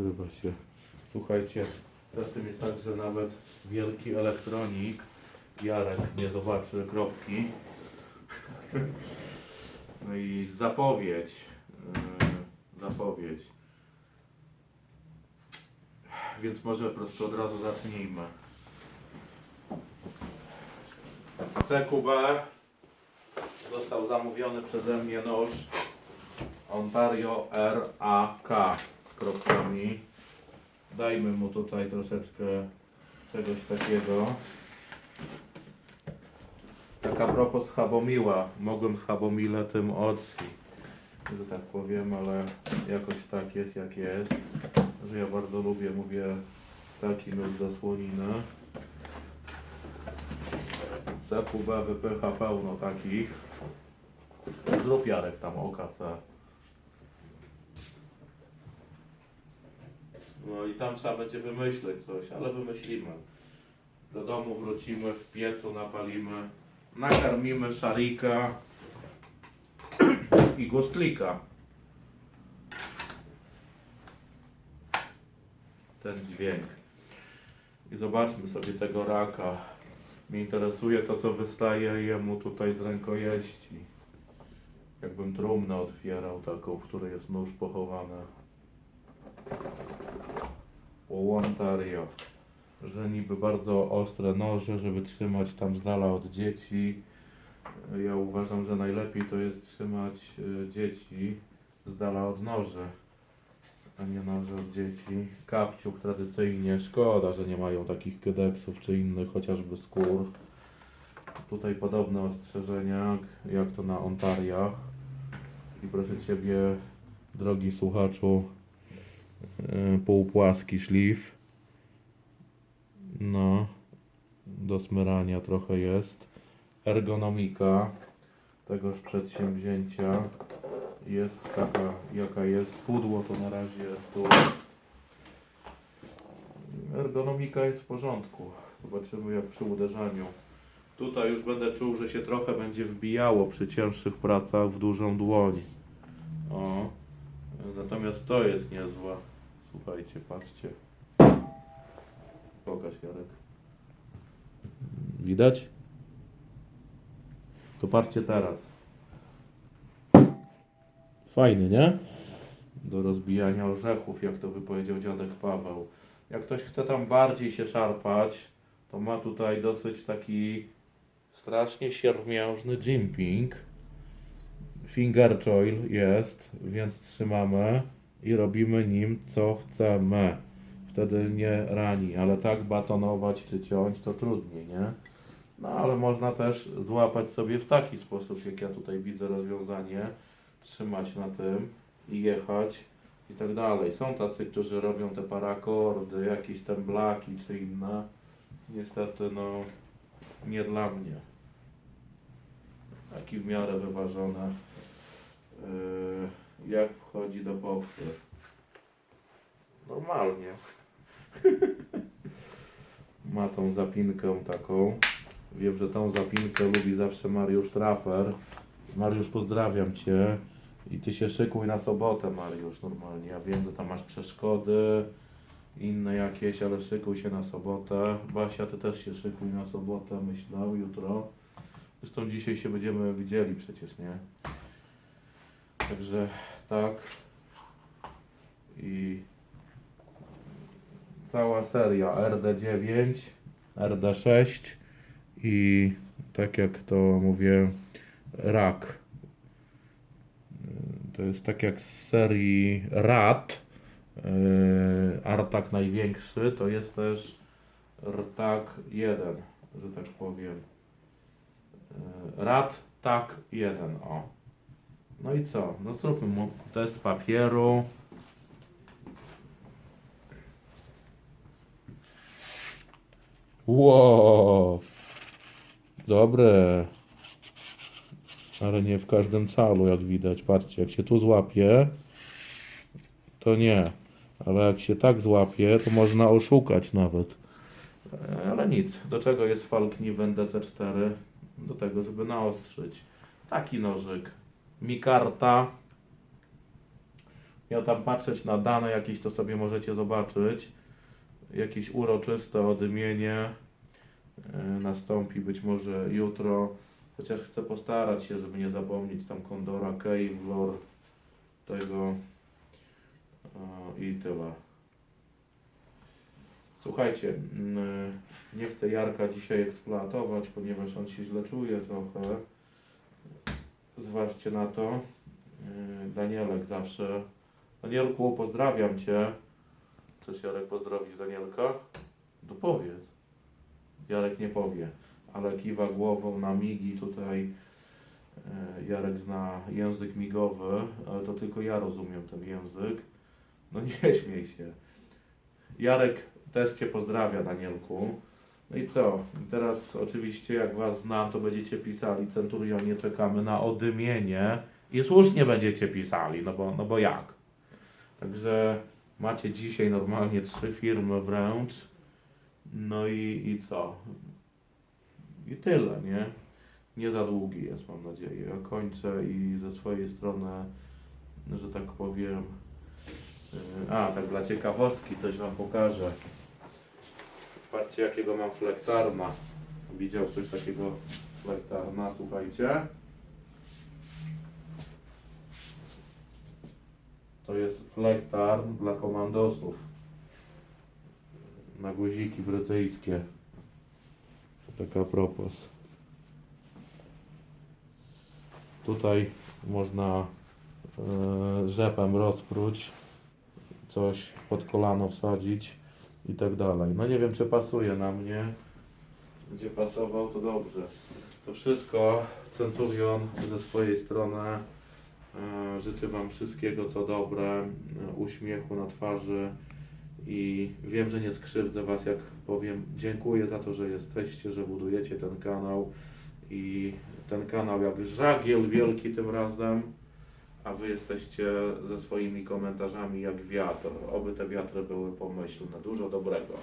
nagrywa się. Słuchajcie, czasem jest tak, że nawet wielki elektronik Jarek nie zobaczy kropki. No i zapowiedź. Yy, zapowiedź. Więc może po prostu od razu zacznijmy. CQB został zamówiony przeze mnie nóż Ontario RAK kropkami. Dajmy mu tutaj troszeczkę czegoś takiego. Tak a propos schabomiła. Mogłem schabomile tym odsi, że tak powiem, ale jakoś tak jest jak jest. Że ja bardzo lubię, mówię, taki nóż do słoniny. CQB wypycha pełno takich. Zrób Jarek tam OKC. No i tam trzeba będzie wymyśleć coś, ale wymyślimy. Do domu wrócimy, w piecu napalimy, nakarmimy szarika i gostlika. Ten dźwięk. I zobaczmy sobie tego raka. Mnie interesuje to, co wystaje jemu tutaj z rękojeści. Jakbym trumnę otwierał taką, w której jest nóż pochowany. Ontario. Że niby bardzo ostre noże, żeby trzymać tam z dala od dzieci. Ja uważam, że najlepiej to jest trzymać y, dzieci z dala od noży, a nie noże od dzieci. Kapciuk tradycyjnie, szkoda, że nie mają takich kydeksów czy innych chociażby skór. Tutaj podobne ostrzeżenia, jak to na Ontariach. I proszę Ciebie, drogi słuchaczu, półpłaski szlif. No, do smyrania trochę jest. Ergonomika tegoż przedsięwzięcia jest taka, jaka jest. Pudło to na razie tu. Ergonomika jest w porządku. Zobaczymy jak przy uderzaniu. Tutaj już będę czuł, że się trochę będzie wbijało przy cięższych pracach w dużą dłoń. O. Natomiast to jest niezłe. Słuchajcie, patrzcie. Pokaż Jarek. Widać? To patrzcie teraz. Fajny, nie? Do rozbijania orzechów, jak to wypowiedział dziadek Paweł. Jak ktoś chce tam bardziej się szarpać, to ma tutaj dosyć taki strasznie siermiężny jimping. Finger choil jest, więc trzymamy i robimy nim co chcemy. Wtedy nie rani, ale tak batonować czy ciąć to trudniej, nie? No ale można też złapać sobie w taki sposób, jak ja tutaj widzę rozwiązanie, trzymać na tym i jechać i tak dalej. Są tacy, którzy robią te parakordy, jakieś tam blaki czy inne. Niestety, no, nie dla mnie. Taki w miarę wyważone. Yy, jak wchodzi do pochwy? Normalnie. Ma tą zapinkę taką. Wiem, że tą zapinkę lubi zawsze Mariusz Traper. Mariusz, pozdrawiam Cię. I Ty się szykuj na sobotę, Mariusz, normalnie. Ja wiem, że tam masz przeszkody, inne jakieś, ale szykuj się na sobotę. Basia, Ty też się szykuj na sobotę, myślę, jutro. Zresztą dzisiaj się będziemy widzieli przecież, nie? Także tak. I cała seria RD9, RD6 i tak jak to mówię, rak. To jest tak jak z serii RAT, yy, Artak największy, to jest też RTAK 1, że tak powiem. Yy, RAT TAK 1, o. No i co? No zróbmy mu test papieru. Wow. Dobre. Ale nie w każdym calu, jak widać. Patrzcie, jak się tu złapie, to nie. Ale jak się tak złapie, to można oszukać nawet. E, Ale nic. Do czego jest Falkniven DC4? Do tego, żeby naostrzyć. Taki nożyk. Mikarta. miał tam patrzeć na dane jakieś, to sobie możecie zobaczyć. Jakieś uroczyste odymienie e, nastąpi być może jutro. Chociaż chcę postarać się, żeby nie zapomnieć tam Kondora, Kevlor, tego e, i tyle. Słuchajcie, mm, nie chcę Jarka dzisiaj eksploatować, ponieważ on się źle czuje trochę. Zważcie na to. Yy, Danielek zawsze. Danielku, pozdrawiam Cię. Chcesz Jarek pozdrowić Danielka? To powiedz. Jarek nie powie, ale kiwa głową na migi tutaj. Yy, Jarek zna język migowy, ale to tylko ja rozumiem ten język. No nie śmiej się. Jarek też Cię pozdrawia, Danielku. No i co? I teraz oczywiście jak Was znam, to będziecie pisali Centurionie, czekamy na odymienie. I słusznie będziecie pisali, no bo, no bo jak? Także macie dzisiaj normalnie trzy firmy wręcz. No i, i co? I tyle, nie? Nie za długi jest, mam nadzieję. Ja kończę i ze swojej strony, że tak powiem, yy, a, tak dla ciekawostki coś Wam pokażę. Patrzcie jakiego mam flektarna. Widział ktoś takiego flektarna, słuchajcie. To jest flektarn dla komandosów. Na guziki brytyjskie. Taka propos. Tutaj można e, rzepem rozpróć, coś pod kolano wsadzić i tak dalej. No nie wiem, czy pasuje na mnie. Gdzie pasował, to dobrze. To wszystko Centurion ze swojej strony. E, życzę Wam wszystkiego co dobre, e, uśmiechu na twarzy i wiem, że nie skrzywdzę Was, jak powiem. Dziękuję za to, że jesteście, że budujecie ten kanał i ten kanał jak żagiel wielki tym razem, a Wy jesteście ze swoimi komentarzami jak wiatr. Oby te wiatry były pomyślne. Dużo dobrego.